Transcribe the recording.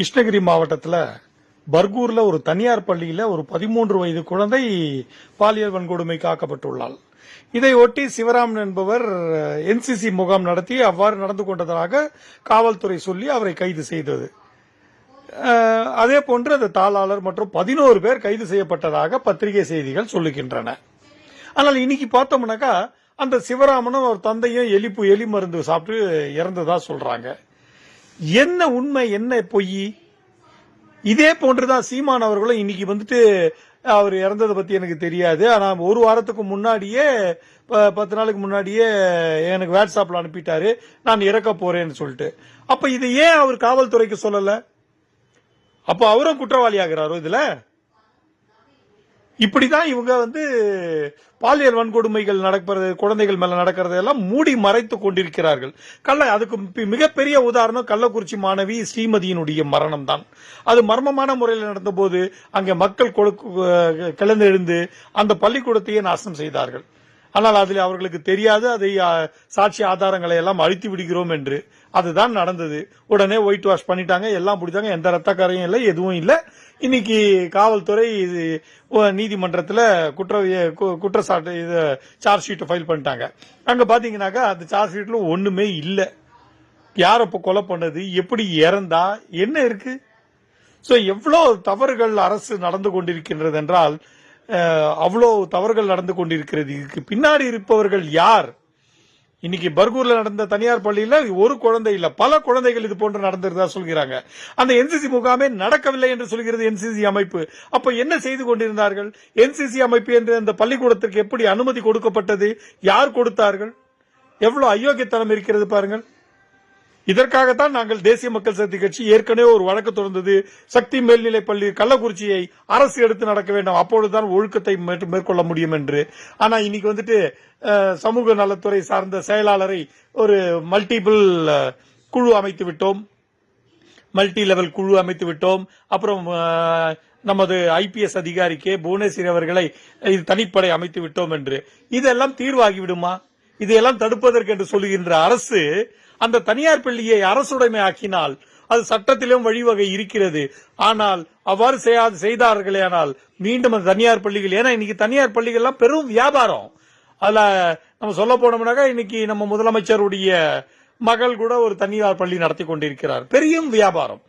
கிருஷ்ணகிரி மாவட்டத்தில் பர்கூரில் ஒரு தனியார் பள்ளியில் ஒரு பதிமூன்று வயது குழந்தை பாலியல் வன்கொடுமைக்கு ஆக்கப்பட்டுள்ளாள் இதை ஒட்டி சிவராமன் என்பவர் என்சிசி முகாம் நடத்தி அவ்வாறு நடந்து கொண்டதாக காவல்துறை சொல்லி அவரை கைது செய்தது. அதே போன்று அந்த தாளாளர் மற்றும் பதினோரு பேர் கைது செய்யப்பட்டதாக பத்திரிகை செய்திகள் சொல்லுகின்றன. ஆனால் இன்னைக்கு பார்த்தோம்னாக்கா அந்த சிவராமனும் அவர் தந்தையும் எலிப்பு எலி மருந்து சாப்பிட்டு இறந்ததா சொல்றாங்க. என்ன உண்மை என்ன பொய்? இதே போன்றுதான் சீமான் அவர்களும் இன்னைக்கு வந்துட்டு அவர் இறந்ததை பத்தி எனக்கு தெரியாது. ஆனா ஒரு வாரத்துக்கு முன்னாடியே ப- பத்து நாளுக்கு முன்னாடியே எனக்கு வாட்ஸ்அப்ல அனுப்பிட்டாரு. நான் இறக்க போறேன்னு சொல்லிட்டு. அப்ப இதை ஏன் அவர் காவல்துறைக்கு சொல்லல? அப்ப அவரும் குற்றவாளி ஆகிறாரோ இதுல? இப்படிதான் இவங்க வந்து பாலியல் வன்கொடுமைகள் நடக்கிறது குழந்தைகள் மேல நடக்கிறது எல்லாம் மூடி மறைத்து கொண்டிருக்கிறார்கள். கள்ள அதுக்கு மிகப்பெரிய உதாரணம் கள்ளக்குறிச்சி மாணவி ஸ்ரீமதியினுடைய மரணம் தான் அது மர்மமான முறையில் நடந்தபோது அங்கே மக்கள் கொழுக்கு கிளந்தெழுந்து அந்த பள்ளிக்கூடத்தையே நாசம் செய்தார்கள். ஆனால் அதில் அவர்களுக்கு தெரியாது. அதை சாட்சி ஆதாரங்களை எல்லாம் அழித்து விடுகிறோம் என்று. அதுதான் நடந்தது. உடனே ஒயிட் வாஷ் பண்ணிட்டாங்க. எல்லாம் பிடிச்சாங்க. எந்த ரத்தக்காரையும் இல்லை எதுவும் இல்லை. இன்னைக்கு காவல்துறை இது ஒ- குற்ற குற்றச்சாட்டு இது சார்ஜ் ஷீட்டை ஃபைல் பண்ணிட்டாங்க. அங்கே பார்த்தீங்கன்னாக்கா அந்த சார்ஜ் ஷீட்டில் ஒன்றுமே இல்லை. யார் இப்போ கொலை பண்ணது? எப்படி இறந்தா? என்ன இருக்குது ஸோ எவ்வளோ தவறுகள் அரசு நடந்து கொண்டிருக்கின்றது என்றால் அவ்வளோ தவறுகள் நடந்து கொண்டிருக்கிறது. இதுக்கு பின்னாடி இருப்பவர்கள் யார்? இன்னைக்கு பர்கூர்ல நடந்த தனியார் பள்ளியில ஒரு குழந்தை இல்ல பல குழந்தைகள் இது போன்று நடந்திருந்தா சொல்கிறாங்க. அந்த என்சிசி முகாமே நடக்கவில்லை என்று சொல்கிறது என்சிசி அமைப்பு. அப்ப என்ன செய்து கொண்டிருந்தார்கள்? என்சிசி அமைப்பு என்று அந்த பள்ளிக்கூடத்திற்கு எப்படி அனுமதி கொடுக்கப்பட்டது? யார் கொடுத்தார்கள்? எவ்வளவு அயோக்கியத்தனம் இருக்கிறது பாருங்கள். இதற்காகத்தான் நாங்கள் தேசிய மக்கள் சக்தி கட்சி ஏற்கனவே ஒரு வழக்கு தொடர்ந்தது. சக்தி மேல்நிலைப் பள்ளி கள்ளக்குறிச்சியை அரசு எடுத்து நடக்க வேண்டும். அப்பொழுதுதான் ஒழுக்கத்தை மேற்கொள்ள முடியும் என்று. ஆனா இன்னைக்கு வந்துட்டு சமூக நலத்துறை சார்ந்த செயலாளரை ஒரு மல்டிபிள் குழு அமைத்து விட்டோம். மல்டி லெவல் குழு அமைத்து விட்டோம். அப்புறம் நமது ஐபிஎஸ் அதிகாரி கே. புவனேஸ்வரி அவர்களை இது தனிப்படை அமைத்து விட்டோம் என்று. இதெல்லாம் தீர்வாகிவிடுமா? இதையெல்லாம் தடுப்பதற்கு என்று சொல்லுகின்ற அரசு அந்த தனியார் பள்ளியை அரசுடைமை ஆக்கினால் அது சட்டத்திலும் வழிவகை இருக்கிறது. ஆனால் அவ்வாறு செய்யாது செய்தார்களே ஆனால் மீண்டும் அந்த தனியார் பள்ளிகள் ஏன்னா இன்னைக்கு தனியார் பள்ளிகள்லாம் பெரும் வியாபாரம். அதுல நம்ம சொல்ல போனோம்னாக்கா இன்னைக்கு நம்ம முதலமைச்சருடைய மகள் கூட ஒரு தனியார் பள்ளி நடத்தி கொண்டிருக்கிறார். பெரிய வியாபாரம்.